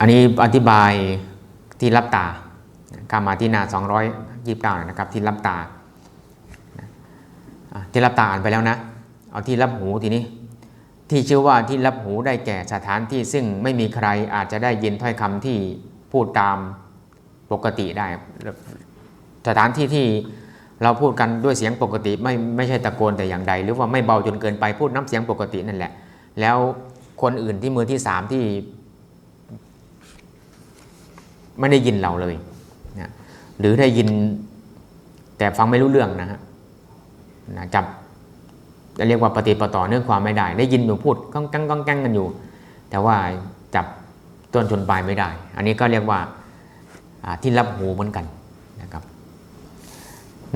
อันนี้อธิบายที่รับตากามาที่นา 229 นะครับ ที่รับตา ที่รับตาอ่านไปแล้วนะ เอาที่รับหูทีนี้ ที่ชื่อว่าที่รับหูได้แก่สถานที่ซึ่งไม่มีใครอาจจะได้ยินถ้อยคำที่พูดตามปกติได้ สถานที่ที่เราพูดกันด้วยเสียงปกติไม่ไม่ใช่ตะโกนแต่อย่างใด หรือว่าไม่เบาจนเกินไปพูดน้ำเสียงปกตินั่นแหละ แล้วคนอื่นที่มือที่สามที่ ไม่ได้ยินเราเลยนะหรือได้ยินแต่ฟังไม่รู้เรื่องนะฮะนะจับจะเรียกว่าปฏิปต่อเนื่องความไม่ได้ ได้ยินอยู่พูดก้องกังก้องแกงกันอยู่ แต่ว่าจับต้นชนปลายไม่ได้ อันนี้ก็เรียกว่าอ่าที่รับหูเหมือนกันนะครับ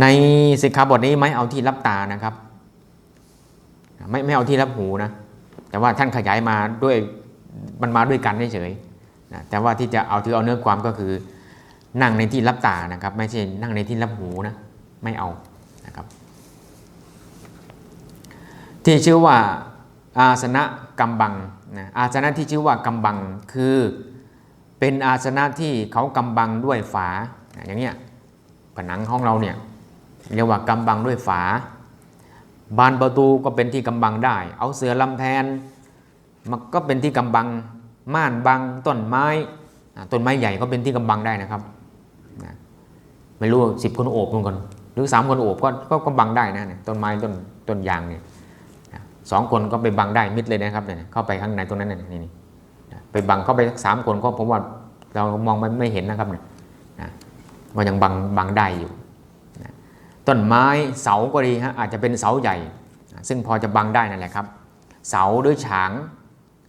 ในสิกขาบทนี้ไม่เอาที่รับตานะครับ ไม่ไม่เอาที่รับหูนะแต่ว่าท่านขยายมาด้วยมันมาด้วยกันเฉยๆ นะแต่ว่าที่จะเอาถือเอาเนื้อความก็คือนั่งในที่รับตานะครับ ไม่ใช่นั่งในที่รับหูนะไม่เอานะครับ ที่ชื่อว่าอาสนะกำบังนะอาสนะที่ชื่อว่ากำบังคือเป็นอาสนะที่เขากำบังด้วยฝาอย่างเงี้ยผนังห้องเราเนี่ยเรียกว่ากำบังด้วยฝา บานประตูก็เป็นที่กำบังได้ เอาเสือลำแพนมันก็เป็นที่กำบัง ม่านบังต้นไม้ต้นไม้ใหญ่ก็เป็นที่กำบังได้นะครับนะไม่รู้สิบคนโอบมันก่อนหรือสามคนโอบก็ก็กำบังได้นะต้นไม้ต้นต้นยางเนี่ยสองคนก็ไปบังได้มิดเลยนะครับเนี่ยเข้าไปข้างในตรงนั้นน่ะนี่นี่ไปบังเข้าไปสักสามคนก็ผมว่าเรามองไม่ไม่เห็นนะครับเนี่ยนะว่ายังบังบังได้อยู่ต้นไม้เสาก็ดีฮะอาจจะเป็นเสาใหญ่ ซึ่งพอจะบังได้นั่นแหละครับ เสาหรือฉาง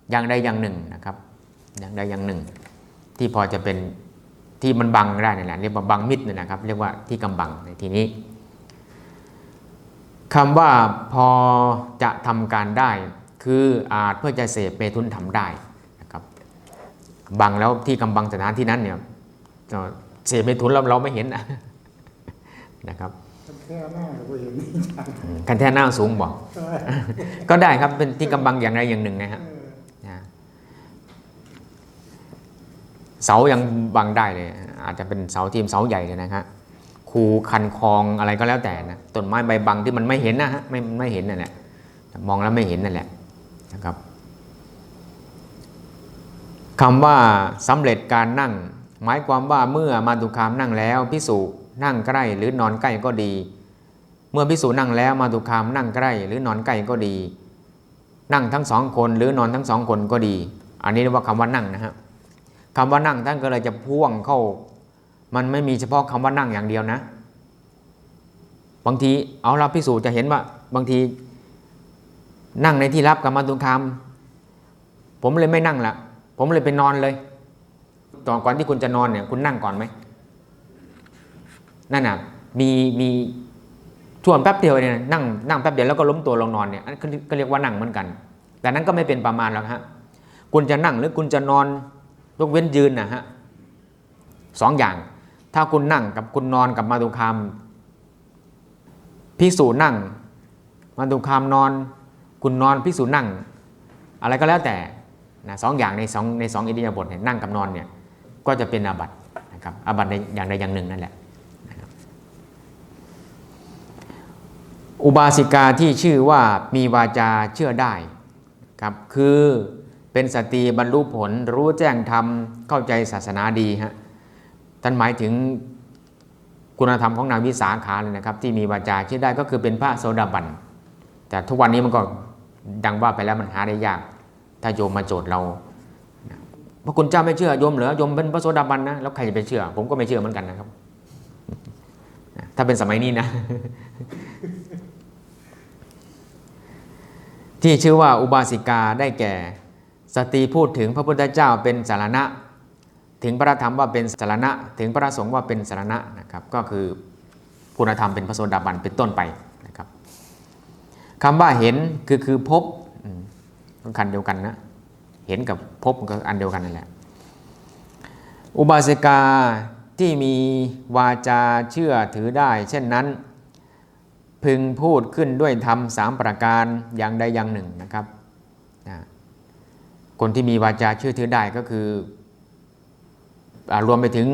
อย่างใดอย่างหนึ่งนะครับ อย่างใดอย่างหนึ่ง ที่พอจะเป็นที่มันบังได้นั่นแหละเรียกว่าบังมิดนี่นนะครับ เรียกว่าที่กำบังในที่นี้คำว่าพอจะทำการได้ คืออาจเพื่อจะเสพเมทุนทำได้นะครับบังแล้วที่กำบังสถานที่นั้นเนี่ยเอ่อเสพเมทุนเราเราไม่เห็นนะนะครับแค่หน้าก็เห็นจังกันแท่หน้าสูงบอกใช่ก็ได้ครับเป็นที่กำบังอย่างใดอย่างหนึ่งนะฮะเออนะ เสายังบังได้เลย อาจจะเป็นเสาทีมเสาใหญ่เลยนะฮะคูคันคลองอะไรก็แล้วแต่นะต้นไม้ใบบังที่มันไม่เห็นนะฮะไม่ไม่เห็นนั่นแหละมองแล้วไม่เห็นนั่นแหละนะครับคำว่าสำเร็จการนั่ง หมายความว่าเมื่อมาตุคามนั่งแล้วพิสูนั่งใกล้หรือนอนใกล้ก็ดี เมื่อพิสูนั่งแล้วมาตุคามนั่งใกล้ หรือนอนใกล้ก็ดี นั่งทั้งสองคนหรือนอนทั้งสองคนก็ดี อันนี้เรียกว่าคำว่านั่งนะฮะ คำว่านั่งท่านก็เลยจะพ่วงเข้า มันไม่มีเฉพาะคำว่านั่งอย่างเดียวนะ บางทีเอาเราพิสูจน์จะเห็นว่า บางที นั่งในที่รับกับมาตุคามผมเลยไม่นั่งละผมเลยไปนอนเลยตอนก่อนที่คุณจะนอนเนี่ย คุณนั่งก่อนไหมนั่นน่ะมีมีช่วงแป๊บเดียวเนี่ยนั่งนั่งแป๊บเดียวแล้วก็ล้มตัวลงนอนเนี่ยอันก็เรียกว่านั่งเหมือนกัน แต่นั้นก็ไม่เป็นประมาณหรอกฮะคุณจะนั่งหรือคุณจะนอน ยกเว้นยืนนะฮะสองอย่าง ถ้าคุณนั่งกับคุณนอนกับมาตุคามพิสูจนั่ง มาตุคามนอน คุณนอนพิสูจนั่ง อะไรก็แล้วแต่นะสองอย่างในสองในสองอิริยาบถเนี่ยนั่งกับนอนเนี่ยก็จะเป็นอาบัตินะครับอาบัติในอย่างใดอย่างหนึ่งนั่นแหละอุบาสิกาที่ชื่อว่ามีวาจาเชื่อได้ครับคือ เป็นสตรีบรรลุผล รู้แจ้งธรรมเข้าใจศาสนาดีฮะท่านหมายถึงคุณธรรมของนางวิสาขาเลยนะครับ ที่มีวาจาเชื่อได้ก็คือเป็นพระโสดาบัน แต่ทุกวันนี้มันก็ดังว่าไปแล้วมันหาได้ยาก ถ้าโยมมาโจทย์เราพระคุณเจ้าไม่เชื่อโยมเหรอโยมเป็นพระโสดาบันนะแล้วใครจะไปเชื่อ ผมก็ไม่เชื่อเหมือนกันนะครับ ถ้าเป็นสมัยนี้นะ ที่ชื่อว่าอุบาสิกาได้แก่ สตรีพูดถึงพระพุทธเจ้าเป็นสารณะ ถึงพระธรรมว่าเป็นสารณะ ถึงพระสงฆ์ว่าเป็นสารณะนะครับก็คือคุณธรรมเป็นพระโสดาบันเป็นต้นไปนะครับคำว่าเห็นคือคือพบอืมก็คันเดียวกันนะเห็นกับพบก็อันเดียวกันนั่นแหละอุบาสิกาที่มีวาจาเชื่อถือได้ เช่นนั้น พึงพูดขึ้นด้วยธรรมสามประการอย่างใดอย่างหนึ่งนะครับ คนที่มีวาจาเชื่อถือได้ก็คือรวมไปถึง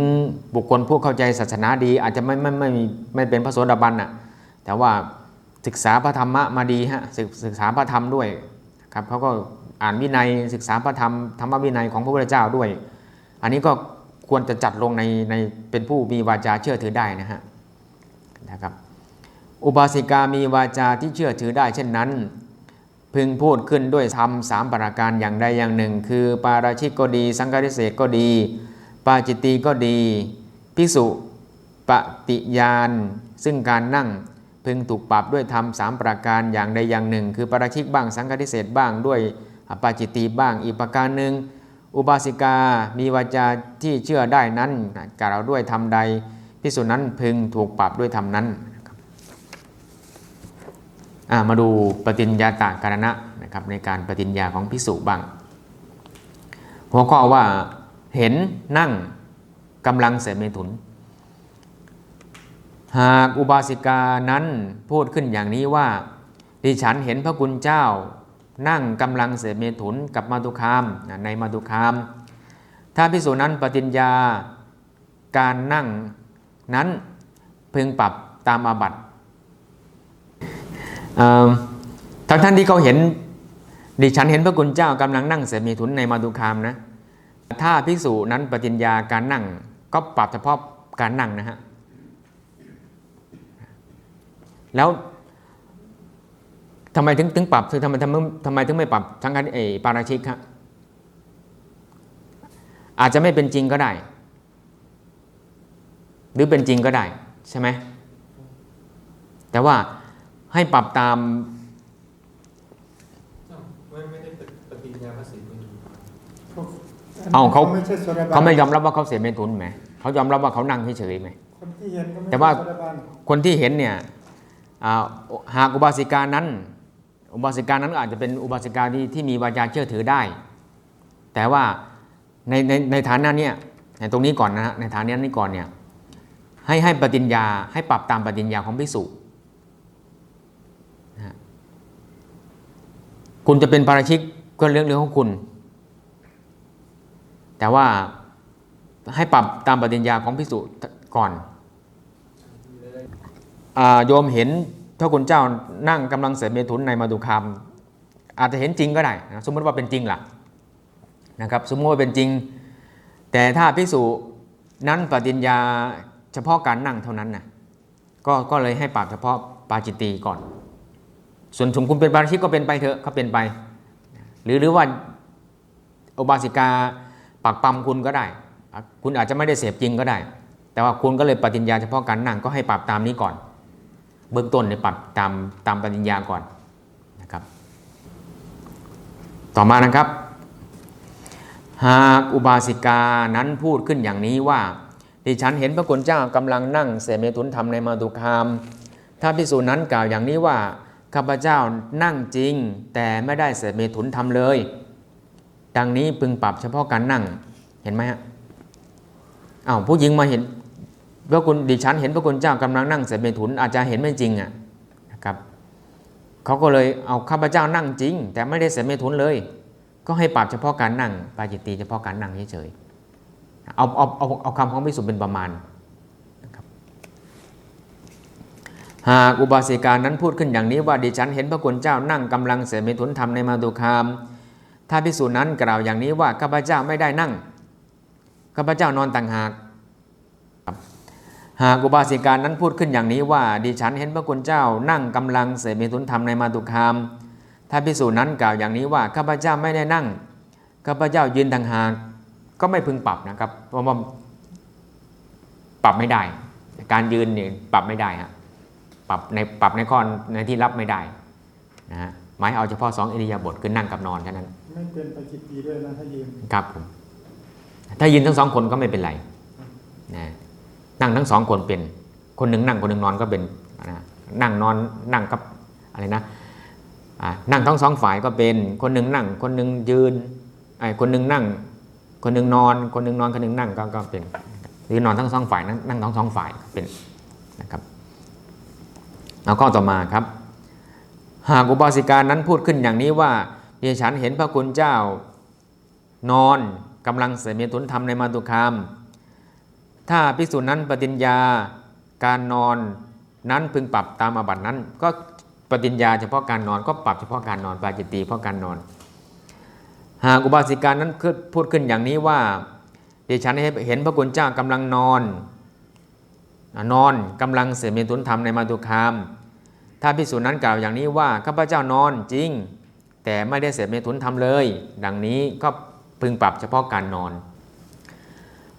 บุคคลผู้เข้าใจศาสนาดี อาจจะไม่ไม่ไม่ไม่ไม่เป็นพระโสดาบันน่ะแต่ว่าศึกษาพระธรรมะมาดีฮะศศึกษาพระธรรมด้วยครับเขาก็อ่านวินัยศึกษาพระธรรมธรรมวินัยของพระพุทธเจ้าด้วย อันนี้ก็ควรจะจัดลงในในเป็นผู้มีวาจาเชื่อถือได้นะฮะนะครับอุบาสิกามีวาจาที่เชื่อถือได้เช่นนั้น พึงพูดขึ้นด้วยธรรมสามประการอย่างใดอย่างหนึ่ง คือ ปาราชิกก็ดี สังฆริเศษก็ดี ปาจิตตีก็ดีพิสุปฏิญาณ ซึ่งการนั่งพึงถูกปรับด้วยธรรมสามประการอย่างใดอย่างหนึ่ง คือปาราชิกบ้างสังฆริเศษบ้างด้วยปาจิตตีบ้างอีกประการหนึ่งอุบาสิกา มีวาจาที่เชื่อได้นั้นกล่าวด้วยธรรมใดพิสุนั้นพึงถูกปรับด้วยธรรมนั้น มาดูปฏิญญาตาการณะนะครับในการปฏิญญาของพิสุบ้าง หัวข้อว่าเห็นนั่งกำลังเสเมถุน หากอุบาสิกานั้นพูดขึ้นอย่างนี้ว่า ดิฉันเห็นพระคุณเจ้า นั่งกำลังเสเมถุนกับมาตุคามในมาตุคาม ถ้าพิสูจนั้นปฏิญญาการนั่งนั้นพึงปรับตามอาบัติ ทั้งท่านที่เขาเห็น ดิฉันเห็นพระคุณเจ้ากำลังนั่งเสมีทุนในมาตุคามนะ ถ้าภิกษุนั้นปฏิญญาการนั่งก็ปรับเฉพาะการนั่งนะฮะ แล้วทำไมถึงถึงปรับคือทำไมทำไมทำไมถึงไม่ปรับทั้งการเออปาราชิกครับอาจจะไม่เป็นจริงก็ได้ หรือเป็นจริงก็ได้ใช่ไหมแต่ว่า ให้ปรับตามไม่ไม่ได้ปฏิญญาภาษีคุณเอาเขาไม่ใช่โซดาบันเขาไม่ยอมรับว่าเขาเสียเมตุนไหมเขายอมรับว่าเขานั่งเฉยๆไหมคนที่เห็นก็ไม่แต่ว่าใช่โซดาบันคนที่เห็นเนี่ยอ่าหากอุบาสิกานั้น อุบาสิกานั้นก็อาจจะเป็นอุบาสิกาที่ที่มีวาจาเชื่อถือได้ แต่ว่าในในในฐานะเนี่ยในตรงนี้ก่อนนะฮะในฐานะนี้ก่อนเนี่ยให้ให้ปฏิญญาให้ปรับตามปฏิญญาของภิกษุนะฮะ คุณจะเป็นปาราชิกก็เรื่องเรื่องของคุณ แต่ว่าให้ปรับตามปฏิญญาของภิกษุก่อนอโยมเห็นพระคุณเจ้านั่งกำลังเสพเมถุนในมาตุคาม อาจจะเห็นจริงก็ได้นะสมมติว่าเป็นจริงล่ะนะครับ สมมติว่าเป็นจริง แต่ถ้าภิกษุนั้นปฏิญญาเฉพาะการนั่งเท่านั้นนะก็ก็เลยให้ปราบเฉพาะปาจิตตีก่อน ส่วนสมคุณเป็นปาราชิกก็เป็นไปเถอะก็เป็นไป หรือหรือว่าอุบาสิกาปักปั๊มคุณก็ได้ คุณอาจจะไม่ได้เสพจริงก็ได้ แต่ว่าคุณก็เลยปฏิญญาเฉพาะการนั่งก็ให้ปรับตามนี้ก่อน เบื้องต้นเนี่ยปรับตามตามปฏิญญาก่อนนะครับ ต่อมานะครับ หากอุบาสิกานั้นพูดขึ้นอย่างนี้ว่าดิฉันเห็นพระคุณเจ้ากำลังนั่งเสเมตุนธรรมในมาตุคาม ถ้าพิสูจนนั้นกล่าวอย่างนี้ว่า ข้าพเจ้านั่งจริง แต่ไม่ได้เสเมตุนธรรมเลย ดังนี้พึงปรับเฉพาะการนั่งเห็นไหมฮะอ้าวผู้หญิงมาเห็นพระคุณดิฉันเห็นพระคุณเจ้ากำลังนั่งเสพเมถุนอาจจะเห็นไม่จริงอะนะครับเขาก็เลยเอาข้าพเจ้านั่งจริง แต่ไม่ได้เสพเมถุนเลย ก็ให้ปรับเฉพาะการนั่งปาจิตตีเฉพาะการนั่งเฉยๆเอาเอาเอาเอาคำของพิสุเป็นประมาณนะครับ หากอุบาสิกานั้นพูดขึ้นอย่างนี้ว่าดิฉันเห็นพระคุณเจ้านั่งกำลังเสพเมถุนทำในมาตุคาม ถ้าพิสูจน์นั้นกล่าวอย่างนี้ว่าข้าพเจ้าไม่ได้นั่งข้าพเจ้านอนต่างหากหากอุบาสิกานั้นพูดขึ้นอย่างนี้ว่าดิฉันเห็นพระคุณเจ้านั่งกำลังเสพเมตุนธรรมในมาตุคาม ถ้าพิสูจนั้นกล่าวอย่างนี้ว่าข้าพเจ้าไม่ได้นั่งข้าพเจ้ายืนต่างหากก็ไม่พึงปรับนะครับเพราะว่าปรับไม่ได้ การยืนเนี่ยปรับไม่ได้ฮะ ปรับในปรับในข้อในที่รับไม่ได้นะฮะหมายเอาเฉพาะสองอิริยาบถคือนั่งกับนอนแค่นั้นไม่เป็นปจิตตีด้วยนะถ้ายืนครับผมถ้ายืนทั้งสองคนก็ไม่เป็นไรนะนั่งทั้งสองคนเป็น คนหนึ่งนั่งคนหนึ่งนอนก็เป็นนะนั่งนอนนั่งกับอะไรนะอ่านั่งทั้งสองฝ่ายก็เป็น คนหนึ่งนั่ง คนหนึ่งยืนไอ้คนหนึ่งนั่ง คนหนึ่งนอน คนหนึ่งนอนคนหนึ่งนั่งก็ก็เป็น หรือนอนทั้งสองฝ่ายนั่งนั่งทั้งสองฝ่ายก็เป็นนะครับ เอาข้อต่อมาครับ หากอุบาสิกานั้นพูดขึ้นอย่างนี้ว่าดิฉันเห็นพระคุณเจ้านอนกำลังเสมียตุนธรรมในมาตุคาม ถ้าภิกษุนั้นปฏิญญาการนอนนั้นพึงปรับตามอาบัตินั้น ก็ปฏิญญาเฉพาะการนอนก็ปรับเฉพาะการนอนปาจิตตีเพราะการนอน หากอุบาสิกานั้นพูดขึ้นอย่างนี้ว่าดิฉันเห็นพระคุณเจ้ากำลังนอน นอนกำลังเสพเมตุนธรรมในมาตุคาม ถ้าพิสูจน์นั้นกล่าวอย่างนี้ว่าข้าพเจ้านอนจริง แต่ไม่ได้เสพเมตุนธรรมเลย ดังนี้ก็พึงปรับเฉพาะการนอน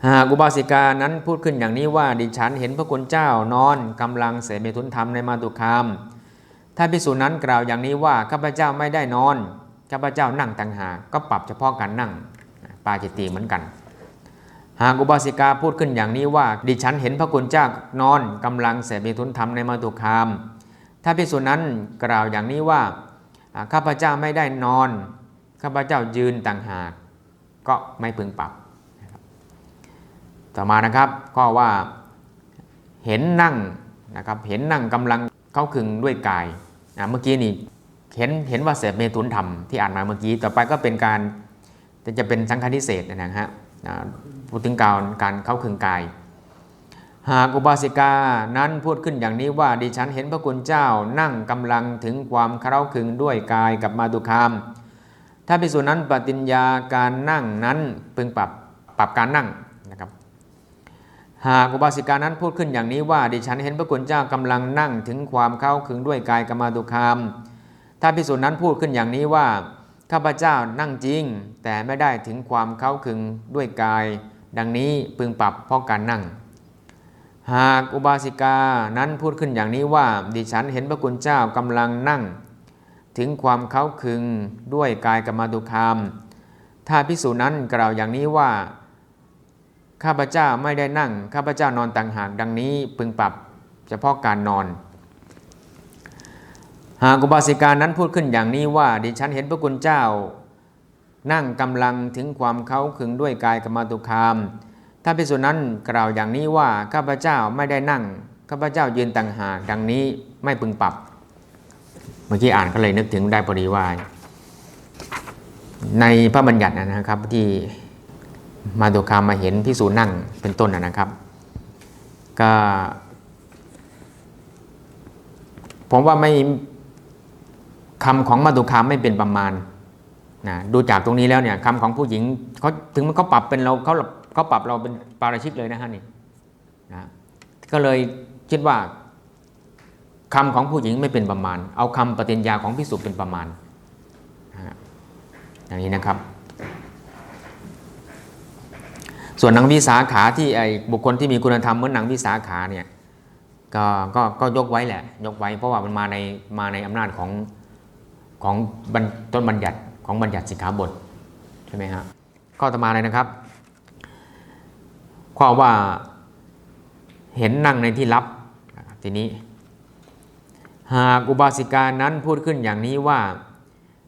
หากอุบาสิกานั้นพูดขึ้นอย่างนี้ว่าดิฉันเห็นพระคุณเจ้านอนกำลังเสพเมตุนธรรมในมาตุคาม ถ้าพิสูจน์นั้นกล่าวอย่างนี้ว่าข้าพเจ้าไม่ได้นอนข้าพเจ้านั่งต่างหากก็ปรับเฉพาะการนั่งปาจิตตีเหมือนกัน หากอุบาสิกาพูดขึ้นอย่างนี้ว่า ดิฉันเห็นพระคุณเจ้านอนกำลังเสพมีทุนธรรมในมาตุคาม ถ้าพิสูจนั้นกล่าวอย่างนี้ว่าข้าพเจ้าไม่ได้นอน ข้าพเจ้ายืนต่างหาก ก็ไม่พึงปรับ ต่อมานะครับก็ว่าเห็นนั่งนะครับเห็นนั่งกำลังเข้าคึงด้วยกายเมื่อกี้นี่เห็นเห็นว่าเสพเมตุนธรรมที่อ่านมาเมื่อกี้ ต่อไปก็เป็นการจะเป็นสังฆทิเศษนะฮะ พูดถึงการการเข้าคึงกาย หากอุบาสิกานั้นพูดขึ้นอย่างนี้ว่าดิฉันเห็นพระคุณเจ้านั่งกำลังถึงความเข้าคึงด้วยกายกับมาตุคาม ถ้าพิสูจนั้นปฏิญญาการนั่งนั้นพึงปรับปรับการนั่งนะครับหากอุบาสิกานั้นพูดขึ้นอย่างนี้ว่าดิฉันเห็นพระคุณเจ้ากำลังนั่งถึงความเข้าคึงด้วยกายกับมาตุคาม ถ้าพิสูจนั้นพูดขึ้นอย่างนี้ว่า ข้าพเจ้านั่งจริง แต่ไม่ได้ถึงความเข้าคึงด้วยกาย ดังนี้พึงปรับเพราะการนั่ง หากอุบาสิกานั้นพูดขึ้นอย่างนี้ว่า ดิฉันเห็นพระคุณเจ้ากำลังนั่ง ถึงความเข้าคึงด้วยกายกรรมาตุคาม ถ้าพิสูจนั้นกล่าวอย่างนี้ว่า ข้าพเจ้าไม่ได้นั่ง ข้าพเจ้านอนต่างหากดังนี้พึงปรับเฉพาะการนอน หากอุบาสิกานั้นพูดขึ้นอย่างนี้ว่าดิฉันเห็นพระคุณเจ้า นั่งกำลังถึงความเขาขึงด้วยกายกรรมาตุคาม ถ้าพิสูจนั้นกล่าวอย่างนี้ว่าข้าพเจ้าไม่ได้นั่งข้าพเจ้ายืนต่างหากดังนี้ไม่พึงปรับ เมื่อกี้อ่านก็เลยนึกถึงได้พอดีว่า ในพระบัญญัตินะครับที่มาตุคามมาเห็นพิสูจนั่งเป็นต้นนะครับ ก็ผมว่าไม่ คำของมาตุคามไม่เป็นประมาณนะดูจากตรงนี้แล้วเนี่ยคำของผู้หญิงเขาถึงมันเขาปรับเป็นเราเขาเขาปรับเราเป็นปาราชิกเลยนะฮะนี่นะก็เลยคิดว่าคำของผู้หญิงไม่เป็นประมาณ เอาคำปฏิญญาของพิสุเป็นประมาณนะอย่างนี้นะครับ ส่วนนางวิสาขาที่ไอ้บุคคลที่มีคุณธรรมเหมือนนางวิสาขาเนี่ยก็ก็ก็ยกไว้แหละ ยกไว้เพราะว่ามันมาในมาในอำนาจของ ของต้นบัญญัติของบัญญัติสิกขาบทใช่ไหมฮะข้อต่อมาเลยนะครับ ข้อว่าเห็นนั่งในที่ลับทีนี้ หากอุบาสิกานั้นพูดขึ้นอย่างนี้ว่า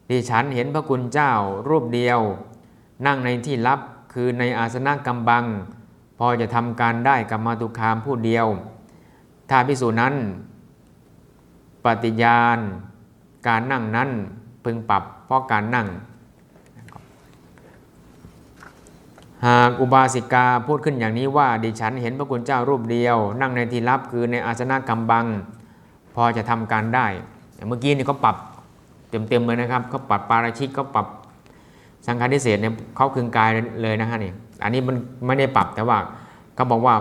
ดิฉันเห็นพระคุณเจ้ารูปเดียว นั่งในที่ลับคือในอาสนะกำบัง พอจะทำการได้กับมาตุคามผู้เดียว ถ้าพิสูจนั้น ปฏิญาณ การนั่งนั้นพึงปรับเพราะการนั่ง หากอุบาสิกาพูดขึ้นอย่างนี้ว่าดิฉันเห็นพระคุณเจ้ารูปเดียว นั่งในที่ลับคือในอาสนะกำบัง พอจะทำการได้ เมื่อกี้นี่เขาปรับเต็มๆเลยนะครับเขาปรับปาราชิกเขาปรับสังฆาทิเศษเนี่ยเขาคืนกายเลยนะฮะนี่อันนี้มันไม่ได้ปรับแต่ว่าเขาบอกว่า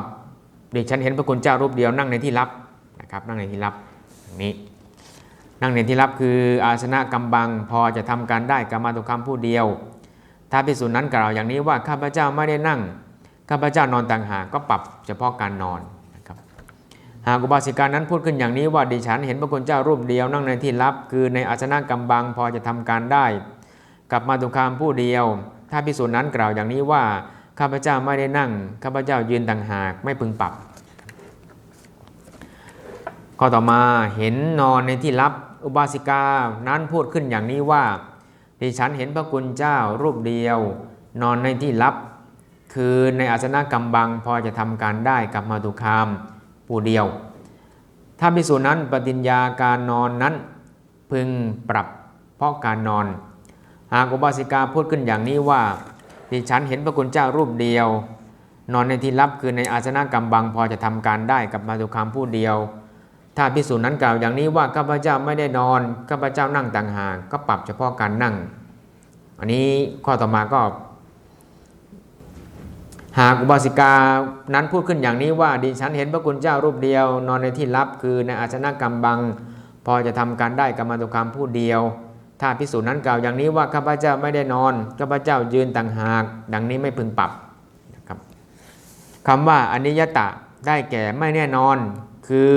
ดิฉันเห็นพระคุณเจ้ารูปเดียวนั่งในที่ลับนะครับนั่งในที่ลับอย่างนี้ นั่งในที่ลับคืออาสนะกำบังพอจะทำการได้กรรมาตุคำผู้เดียว ถ้าพิสูจน์นั้นกล่าวอย่างนี้ว่าข้าพเจ้าไม่ได้นั่งข้าพเจ้านอนต่างหากก็ปรับเฉพาะการนอนนะครับหากอุบาสิกานั้นพูดขึ้นอย่างนี้ว่าดิฉันเห็นพระคุณเจ้ารูปเดียวนั่งในที่ลับ คือในอาสนะกำบังพอจะทำการได้กับมาตุคามผู้เดียว ถ้าพิสูจน์นั้นกล่าวอย่างนี้ว่าข้าพเจ้าไม่ได้นั่งข้าพเจ้ายืนต่างหากไม่พึงปรับข้อต่อมาเห็นนอนในที่ลับ อุบาสิกานั้นพูดขึ้นอย่างนี้ว่าดิฉันเห็นพระคุณเจ้ารูปเดียว นอนในที่ลับ คือในอาสนะกำบังพอจะทำการได้กับมาตุคามผู้เดียว ถ้าพิสูจน์นั้นปฏิญญาการนอนนั้นพึงปรับเพราะการนอน หากอุบาสิกาพูดขึ้นอย่างนี้ว่าดิฉันเห็นพระคุณเจ้ารูปเดียว นอนในที่ลับคือในอาสนะกำบังพอจะทำการได้กับมาตุคามผู้เดียว ถ้าพิสูจน์นั้นกล่าวอย่างนี้ว่าข้าพเจ้าไม่ได้นอนข้าพเจ้านั่งต่างหากก็ปรับเฉพาะการนั่ง อันนี้ข้อต่อมาก็ หากอุบาสิกานั้นพูดขึ้นอย่างนี้ว่าดิฉันเห็นพระคุณเจ้ารูปเดียว นอนในที่ลับคือในอาสนะกำบัง พอจะทำการได้กับมตุคามผู้เดียว ถ้าพิสูจน์นั้นกล่าวอย่างนี้ว่าข้าพเจ้าไม่ได้นอนข้าพเจ้ายืนต่างหาก ดังนี้ไม่พึงปรับนะครับคำว่าอนิยตะได้แก่ไม่แน่นอนคือ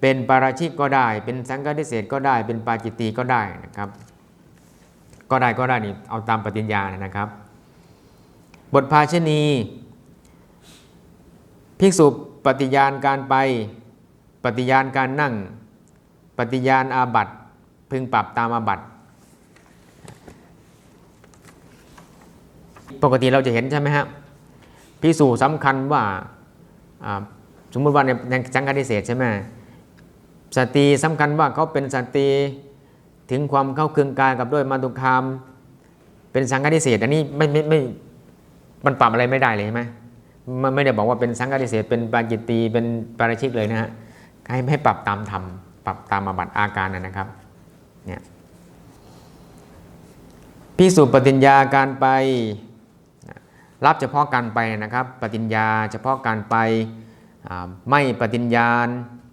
เป็นปาราชิกก็ได้ เป็นสังฆทิเศษก็ได้ เป็นปาจิตตีก็ได้นะครับ ก็ได้ก็ได้นี่เอาตามปฏิญญานะครับ บทภาชณีภิกษุปฏิญาณการไป ปฏิญาณการนั่ง ปฏิญาณอาบัตพึงปรับตามอาบัตปกติเราจะเห็นใช่ไหมฮะภิกษุสำคัญว่าสมมติว่าในในสังฆทิเศษใช่ไหม สตรีสำคัญว่าเขาเป็นสตรีถึงความเข้าเครืองกายกับด้วยมาตุคาม เป็นสังฆทิเศษอันนี้ไม่ไม่ไม่มันปรับอะไรไม่ได้เลยใช่ไหมมันไม่ได้บอกว่าเป็นสังฆทิเศษเป็นปาจิตตีเป็นปาราชิกเลยนะฮะให้ให้ปรับตามธรรมปรับตามอาบัติอาการนะครับเนี่ยพิสูจน์ปฏิญญาการไป รับเฉพาะการไปนะครับ ปฏิญญาเฉพาะการไปไม่ปฏิญญาณ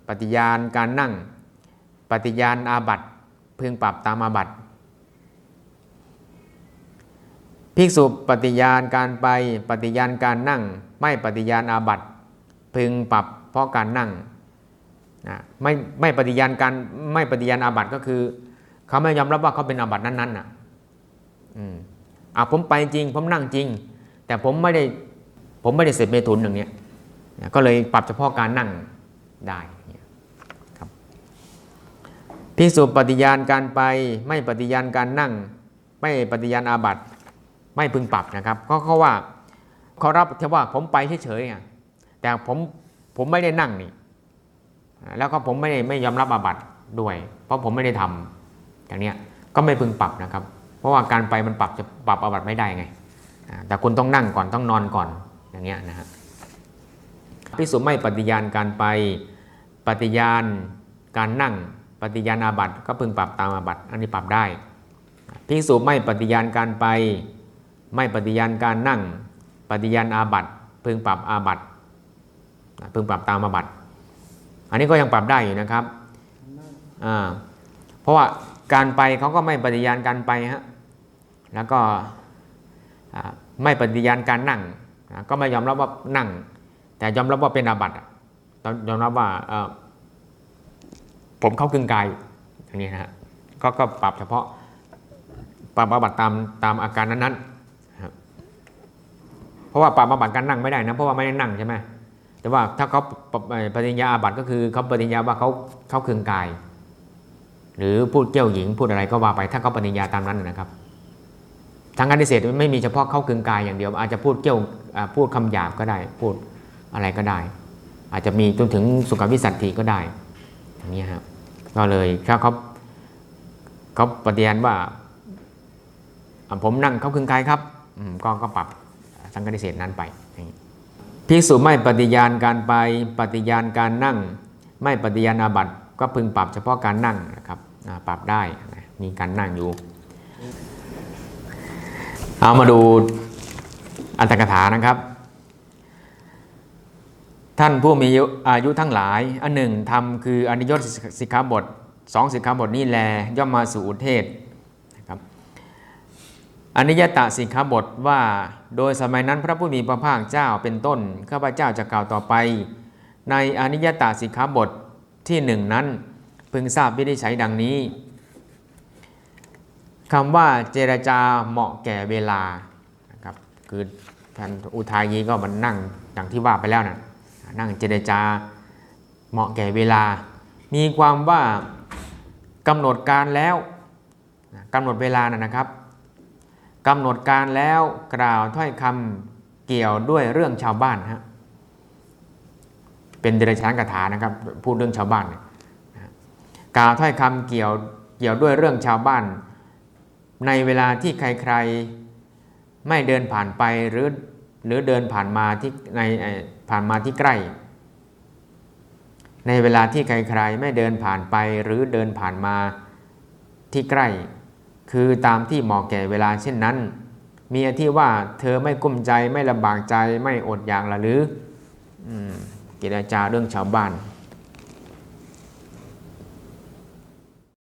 ปฏิญาณการนั่ง ปฏิญาณอาบัตพึงปรับตามอาบัตภิกษุปฏิญาณการไปปฏิญาณการนั่ง ไม่ปฏิญาณอาบัตพึงปรับเพราะการนั่งนะไม่ไม่ปฏิญาณการไม่ปฏิญาณอาบัตก็คือ เขาไม่ยอมรับว่าเขาเป็นอาบัตนั้นๆน่ะอืมอะผมไปจริง ผมนั่งจริง แต่ผมไม่ได้ผมไม่ได้เสพเมถุนอย่างเนี้ยนะก็เลยปรับเฉพาะการนั่งได้ ภิกษุปฏิญาณการไปไม่ปฏิญาณการนั่ง ไม่ปฏิญาณอาบัติไม่พึงปรับนะครับเพราเขาว่าเขารับแค่ว่าผมไปเฉยๆอะแต่ผมผมไม่ได้นั่งนี่แล้วก็ผมไม่ได้ไม่ยอมรับอาบัติด้วย เพราะผมไม่ได้ทำอย่างเนี้ยก็ไม่พึงปรับนะครับ เพราะว่าการไปมันปรับจะปรับอาบัติไม่ได้ไง แต่คุณต้องนั่งก่อนต้องนอนก่อนอย่างเงี้ยนะฮะพิสุไม่ปฏิญาณการไปปฏิญาณการนั่ง ปฏิญาณอาบัติก็พึงปรับตามอาบัติอันนี้ปรับได้พิสุไม่ปฏิญาณการไป ไม่ปฏิญาณการนั่ง ปฏิญาณอาบัติพึงปรับอาบัติพึงปรับตามอาบัติอันนี้ก็ยังปรับได้อยู่นะครับเพราะว่าการไปเขาก็ไม่ปฏิญาณการไปฮะแล้วก็ไม่ปฏิญาณการนั่งก็ไม่ยอมรับว่านั่ง แต่ยอมรับว่าเป็นอาบัตต้องยอมรับว่า ผมเข้ากึ่งกายอย่างนี้นะฮะก็ก็ปรับเฉพาะปรับอาบัตตามตามอาการนั้นๆเพราะว่าปรับอาบัติการนั่งไม่ได้นะเพราะว่าไม่ได้นั่งใช่ไหมแต่ว่าถ้าเขาปรับปฏิญญาอาบัติก็คือเขาปฏิญญาว่าเขาเขาเคืองกาย หรือพูดเกี่ยวหญิงพูดอะไรก็ว่าไป ถ้าเขาปฏิญญาตามนั้นนะครับทางการเศษไม่มีเฉพาะเข้าเคืองกายอย่างเดียว อาจจะพูดเกี่ยวพูดคำหยาบก็ได้ พูดอะไรก็ได้ อาจจะมีจนถึงสุขวิสัตถิก็ได้ อย่างนี้ครับก็เลยถ้าเขาเขาปฏิญาณว่า ผมนั่งเขาคืองกายครับก็ก็ปรับสังฆทิเศษนั้นไปภิกษุไม่ปฏิญาณการไปปฏิญาณการนั่ง ไม่ปฏิญาณอาบัติก็พึงปรับเฉพาะการนั่งนะครับปรับได้นะมีการนั่งอยู่ เอามาดูอัตถกถานะครับ ท่านผู้มีอายุทั้งหลาย อันหนึ่งทำคืออนิยตสิกขาบทสองสิกขาบทนี้แลย่อมมาสู่อุเทศครับอนิยตสิกขาบทว่าโดยสมัยนั้นพระผู้มีพระภาคเจ้าเป็นต้นข้าพเจ้าจะกล่าวต่อไป ในอนิยตสิกขาบทที่หนึ่งนั้น พึงทราบวิธีใช้ดังนี้คำว่าเจรจาเหมาะแก่เวลานะครับคือท่านอุทายีก็มันนั่งอย่างที่ว่าไปแล้วนะ นั่งเจรจา เหมาะแก่เวลา มีความว่ากำหนดการแล้วกำหนดเวลานะครับกำหนดการแล้วกล่าวถ้อยคำเกี่ยวด้วยเรื่องชาวบ้านฮะเป็นเดรัจฉานคาถานะครับพูดเรื่องชาวบ้านเนี่ยกล่าวถ้อยคำเกี่ยวเกี่ยวด้วยเรื่องชาวบ้าน ในเวลาที่ใครๆไม่เดินผ่านไปหรือหรือเดินผ่านมาที่ใน ผ่านมาที่ใกล้ ในเวลาที่ใครๆไม่เดินผ่านไปหรือเดินผ่านมาที่ใกล้ คือตามที่เหมาะแก่เวลาเช่นนั้น มีอที่ว่าเธอไม่กุ้มใจไม่ลำบากใจไม่อดอยากละหรืออกิจจาเรื่องชาวบ้าน